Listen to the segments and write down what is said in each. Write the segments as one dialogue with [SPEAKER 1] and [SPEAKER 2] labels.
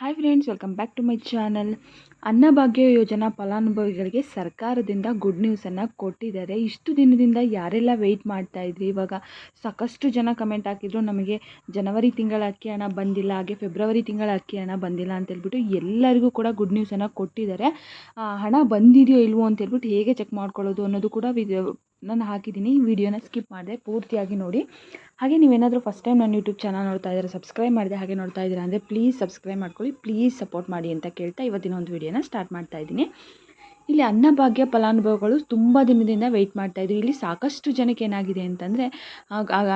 [SPEAKER 1] Hi friends welcome back to my channel Anna Bhagya ಯೋಜನಾ ಫಲಾನುಭವಿಗಳಿಗೆ ಸರ್ಕಾರದಿಂದ good ನ್ಯೂಸನ್ನು ಕೊಟ್ಟಿದ್ದಾರೆ. ಇಷ್ಟು ದಿನದಿಂದ ಯಾರೆಲ್ಲ ವೆಯ್ಟ್ ಮಾಡ್ತಾ ಇದ್ರಿ? ಇವಾಗ ಸಾಕಷ್ಟು ಜನ ಕಮೆಂಟ್ ಹಾಕಿದ್ರು. ನಮಗೆ ಜನವರಿ ತಿಂಗಳ ಅಕ್ಕಿ ಹಣ ಬಂದಿಲ್ಲ, ಹಾಗೆ ಫೆಬ್ರವರಿ ತಿಂಗಳ ಅಕ್ಕಿ ಹಣ ಬಂದಿಲ್ಲ ಅಂತೇಳ್ಬಿಟ್ಟು ಎಲ್ಲರಿಗೂ ಕೂಡ ಗುಡ್ ನ್ಯೂಸನ್ನು ಕೊಟ್ಟಿದ್ದಾರೆ. ಹಣ ಬಂದಿದೆಯೋ ಇಲ್ವೋ ಅಂತೇಳ್ಬಿಟ್ಟು ಹೇಗೆ ಚೆಕ್ ಮಾಡ್ಕೊಳ್ಳೋದು ಅನ್ನೋದು ಕೂಡ ನಾನು ಹಾಕಿದ್ದೀನಿ. ವಿಡಿಯೋನ ಸ್ಕಿಪ್ ಮಾಡಿದೆ ಪೂರ್ತಿಯಾಗಿ ನೋಡಿ. ಹಾಗೆ ನೀವೇನಾದರೂ ಫಸ್ಟ್ ಟೈಮ್ ನನ್ನ ಯೂಟ್ಯೂಬ್ ಚಾನಲ್ ನೋಡ್ತಾ ಇದ್ದಾರೆ ಸಬ್ಸ್ಕ್ರೈಬ್ ಮಾಡಿದೆ ಹಾಗೆ ನೋಡ್ತಾ ಇದ್ದೀರಾ ಅಂದರೆ ಪ್ಲೀಸ್ ಸಬ್ಸ್ಕ್ರೈಬ್ ಮಾಡ್ಕೊಳ್ಳಿ. ಪ್ಲೀಸ್ ಸಪೋರ್ಟ್ ಮಾಡಿ ಅಂತ ಕೇಳ್ತಾ ಇವತ್ತಿನ ಒಂದು ವಿಡಿಯೋನ ಸ್ಟಾರ್ಟ್ ಮಾಡ್ತಾ ಇದ್ದೀನಿ. ಇಲ್ಲಿ ಅನ್ನಭಾಗ್ಯ ಫಲಾನುಭವಿಗಳು ತುಂಬ ದಿನದಿಂದ ವೆಯ್ಟ್ ಮಾಡ್ತಾ ಇದ್ರು. ಇಲ್ಲಿ ಸಾಕಷ್ಟು ಜನಕ್ಕೆ ಏನಾಗಿದೆ ಅಂತಂದರೆ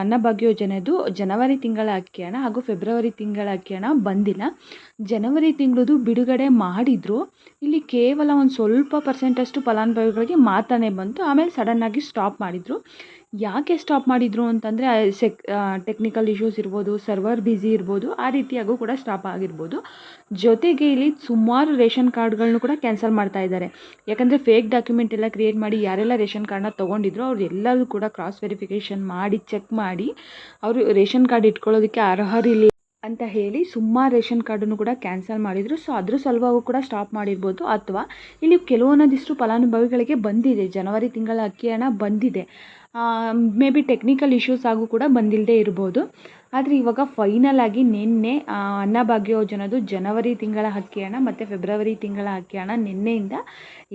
[SPEAKER 1] ಅನ್ನಭಾಗ್ಯ ಯೋಜನೆದು ಜನವರಿ ತಿಂಗಳ ಅಕ್ಕಿ ಹಣ ಹಾಗೂ ಫೆಬ್ರವರಿ ತಿಂಗಳ ಅಕ್ಕಿ ಹಣ ಬಂದಿಲ್ಲ. ಜನವರಿ ತಿಂಗಳದು ಬಿಡುಗಡೆ ಮಾಡಿದ್ರು. ಇಲ್ಲಿ ಕೇವಲ ಒಂದು ಸ್ವಲ್ಪ ಪರ್ಸೆಂಟಷ್ಟು ಫಲಾನುಭವಿಗಳಿಗೆ ಮಾತ್ರನೇ ಬಂತು. ಆಮೇಲೆ ಸಡನ್ನಾಗಿ ಸ್ಟಾಪ್ ಮಾಡಿದರು. ಯಾಕೆ ಸ್ಟಾಪ್ ಮಾಡಿದರು ಅಂತಂದರೆ ಸೆಕ್ ಟೆಕ್ನಿಕಲ್ ಇಶ್ಯೂಸ್ ಇರ್ಬೋದು ಸರ್ವರ್ ಬ್ಯುಸಿ ಇರ್ಬೋದು, ಆ ರೀತಿಯಾಗೂ ಕೂಡ ಸ್ಟಾಪ್ ಆಗಿರ್ಬೋದು. ಜೊತೆಗೆ ಇಲ್ಲಿ ಸುಮಾರು ರೇಷನ್ ಕಾರ್ಡ್ಗಳನ್ನು ಕೂಡ ಕ್ಯಾನ್ಸಲ್ ಮಾಡ್ತಾ ಇದ್ದಾರೆ. ಯಾಕಂದರೆ ಫೇಕ್ ಡಾಕ್ಯುಮೆಂಟ್ ಎಲ್ಲ ಕ್ರಿಯೇಟ್ ಮಾಡಿ ಯಾರೆಲ್ಲ ರೇಷನ್ ಕಾರ್ಡ್ನ ತೊಗೊಂಡಿದ್ರು ಅವ್ರು ಎಲ್ಲರೂ ಕೂಡ ಕ್ರಾಸ್ ವೆರಿಫಿಕೇಷನ್ ಮಾಡಿ ಚೆಕ್ ಮಾಡಿ, ಅವರು ರೇಷನ್ ಕಾರ್ಡ್ ಇಟ್ಕೊಳ್ಳೋದಕ್ಕೆ ಅರ್ಹರಿಲ್ಲ ಅಂತ ಹೇಳಿ ಸುಮಾರು ರೇಷನ್ ಕಾರ್ಡನ್ನು ಕೂಡ ಕ್ಯಾನ್ಸಲ್ ಮಾಡಿದರು. ಸೊ ಅದ್ರ ಸಲುವಾಗೂ ಕೂಡ ಸ್ಟಾಪ್ ಮಾಡಿರ್ಬೋದು. ಅಥವಾ ಇಲ್ಲಿ ಕೆಲವೊಂದಿಷ್ಟು ಫಲಾನುಭವಿಗಳಿಗೆ ಬಂದಿದೆ. ಜನವರಿ ತಿಂಗಳ ಅಕ್ಕಿ ಹಣ ಬಂದಿದೆ. ಮೇ ಬಿ ಟೆಕ್ನಿಕಲ್ ಇಶ್ಯೂಸ್ ಆಗೂ ಕೂಡ ಬಂದಿಲ್ಲದೆ ಇರ್ಬೋದು. ಆದರೆ ಇವಾಗ ಫೈನಲ್ ಆಗಿ ನಿನ್ನೆ ಅನ್ನಭಾಗ್ಯ ಯೋಜನೆದು ಜನವರಿ ತಿಂಗಳ ಅಕ್ಕಿ ಹಣ ಮತ್ತು ಫೆಬ್ರವರಿ ತಿಂಗಳ ಅಕ್ಕಿ ಹಣ ನಿನ್ನೆಯಿಂದ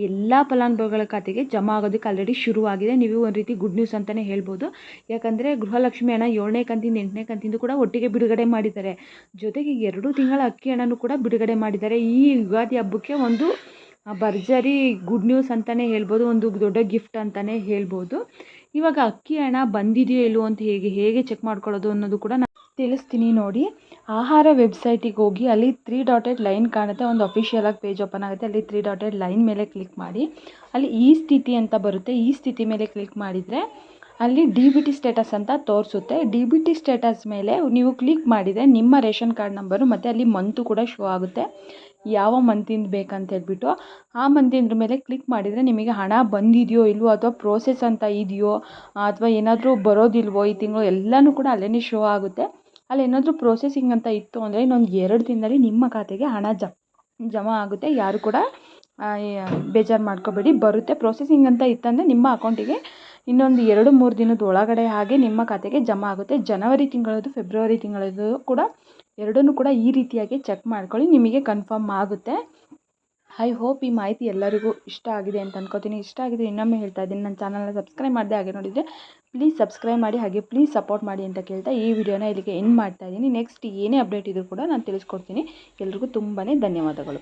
[SPEAKER 1] ಎಲ್ಲ ಫಲಾನುಭವಿಗಳ ಖಾತೆಗೆ ಜಮಾ ಆಗೋದಕ್ಕೆ ಆಲ್ರೆಡಿ ಶುರುವಾಗಿದೆ. ನೀವು ಒಂದು ರೀತಿ ಗುಡ್ ನ್ಯೂಸ್ ಅಂತಲೇ ಹೇಳ್ಬೋದು. ಯಾಕಂದರೆ ಗೃಹಲಕ್ಷ್ಮಿ ಹಣ ಏಳನೇ ಕಂತಿಂದ ಎಂಟನೇ ಕಂತಿಂದು ಕೂಡ ಒಟ್ಟಿಗೆ ಬಿಡುಗಡೆ ಮಾಡಿದ್ದಾರೆ. ಜೊತೆಗೆ ಎರಡು ತಿಂಗಳ ಅಕ್ಕಿ ಹಣನೂ ಕೂಡ ಬಿಡುಗಡೆ ಮಾಡಿದ್ದಾರೆ. ಈ ಯುಗಾದಿ ಹಬ್ಬಕ್ಕೆ ಒಂದು ಭರ್ಜರಿ ಗುಡ್ ನ್ಯೂಸ್ ಅಂತಲೇ ಹೇಳ್ಬೋದು. ಒಂದು ದೊಡ್ಡ ಗಿಫ್ಟ್ ಅಂತಲೇ ಹೇಳ್ಬೋದು. ಇವಾಗ ಅಕ್ಕಿ ಹಣ ಬಂದಿದೆಯೋ ಇಲ್ಲೋ ಅಂತ ಹೇಗೆ ಹೇಗೆ ಚೆಕ್ ಮಾಡ್ಕೊಳ್ಳೋದು ಅನ್ನೋದು ಕೂಡ ನಾನು ತಿಳಿಸ್ತೀನಿ ನೋಡಿ. ಆಹಾರ ವೆಬ್ಸೈಟಿಗೆ ಹೋಗಿ ಅಲ್ಲಿ ತ್ರೀ ಡಾಟೆಡ್ ಲೈನ್ ಕಾಣುತ್ತೆ, ಒಂದು ಅಫಿಷಿಯಲ್ ಆಗಿ ಪೇಜ್ ಓಪನ್ ಆಗುತ್ತೆ. ಅಲ್ಲಿ ತ್ರೀ ಡಾಟೆಡ್ ಲೈನ್ ಮೇಲೆ ಕ್ಲಿಕ್ ಮಾಡಿ. ಅಲ್ಲಿ ಈ ಸ್ಥಿತಿ ಅಂತ ಬರುತ್ತೆ. ಈ ಸ್ಥಿತಿ ಮೇಲೆ ಕ್ಲಿಕ್ ಮಾಡಿದರೆ ಅಲ್ಲಿ ಡಿ ಬಿ ಟಿ ಸ್ಟೇಟಸ್ ಅಂತ ತೋರಿಸುತ್ತೆ. ಡಿ ಬಿ ಟಿ ಸ್ಟೇಟಸ್ ಮೇಲೆ ನೀವು ಕ್ಲಿಕ್ ಮಾಡಿದರೆ ನಿಮ್ಮ ರೇಷನ್ ಕಾರ್ಡ್ ನಂಬರು ಮತ್ತು ಅಲ್ಲಿ ಮಂತು ಕೂಡ ಶೋ ಆಗುತ್ತೆ. ಯಾವ ಮಂತಿಂದ ಬೇಕಂತ ಹೇಳ್ಬಿಟ್ಟು ಆ ಮಂತಿಂದ್ರ ಮೇಲೆ ಕ್ಲಿಕ್ ಮಾಡಿದರೆ ನಿಮಗೆ ಹಣ ಬಂದಿದೆಯೋ ಇಲ್ವೋ ಅಥವಾ ಪ್ರೋಸೆಸ್ ಅಂತ ಇದೆಯೋ, ಅಥವಾ ಏನಾದರೂ ಬರೋದಿಲ್ವೋ ಈ ತಿಂಗಳು ಎಲ್ಲನೂ ಕೂಡ ಅಲ್ಲೇ ಶೋ ಆಗುತ್ತೆ. ಅಲ್ಲಿ ಏನಾದರೂ ಪ್ರೋಸೆಸಿಂಗ್ ಅಂತ ಇತ್ತು ಅಂದರೆ ಇನ್ನೊಂದು ಎರಡು ದಿನದಲ್ಲಿ ನಿಮ್ಮ ಖಾತೆಗೆ ಹಣ ಜಮಾ ಆಗುತ್ತೆ. ಯಾರು ಕೂಡ ಬೇಜಾರು ಮಾಡ್ಕೋಬೇಡಿ. ಬರುತ್ತೆ. ಪ್ರೋಸೆಸಿಂಗ್ ಅಂತ ಇತ್ತಂದರೆ ನಿಮ್ಮ ಅಕೌಂಟಿಗೆ ಇನ್ನೊಂದು ಎರಡು, ಮೂರು ದಿನದ ಒಳಗಡೆ ಹಾಗೆ ನಿಮ್ಮ ಖಾತೆಗೆ ಜಮಾ ಆಗುತ್ತೆ. ಜನವರಿ ತಿಂಗಳದ್ದು, ಫೆಬ್ರವರಿ ತಿಂಗಳದ್ದು ಕೂಡ ಎರಡನ್ನೂ ಕೂಡ ಈ ರೀತಿಯಾಗಿ ಚೆಕ್ ಮಾಡ್ಕೊಳ್ಳಿ, ನಿಮಗೆ ಕನ್ಫರ್ಮ್ ಆಗುತ್ತೆ. ಐ ಹೋಪ್ ಈ ಮಾಹಿತಿ ಎಲ್ಲರಿಗೂ ಇಷ್ಟ ಆಗಿದೆ ಅಂತ ಅನ್ಕೋತೀನಿ. ಇಷ್ಟ ಆಗಿದೆ ಇನ್ನೊಮ್ಮೆ ಹೇಳ್ತಾ ಇದ್ದೀನಿ. ನನ್ನ ಚಾನಲ್ನ ಸಬ್ಸ್ಕ್ರೈಬ್ ಮಾಡಿದೆ ಹಾಗೆ ನೋಡಿದರೆ ಪ್ಲೀಸ್ ಸಬ್ಸ್ಕ್ರೈಬ್ ಮಾಡಿ, ಹಾಗೆ ಪ್ಲೀಸ್ ಸಪೋರ್ಟ್ ಮಾಡಿ ಅಂತ ಕೇಳ್ತಾ ಈ ವಿಡಿಯೋನ ಇಲ್ಲಿಗೆ ಎಂಡ್ ಮಾಡ್ತಾ ಇದ್ದೀನಿ. ನೆಕ್ಸ್ಟ್ ಏನೇ ಅಪ್ಡೇಟ್ ಇದ್ರೂ ಕೂಡ ನಾನು ತಿಳಿಸ್ಕೊಡ್ತೀನಿ. ಎಲ್ರಿಗೂ ತುಂಬಾ ಧನ್ಯವಾದಗಳು.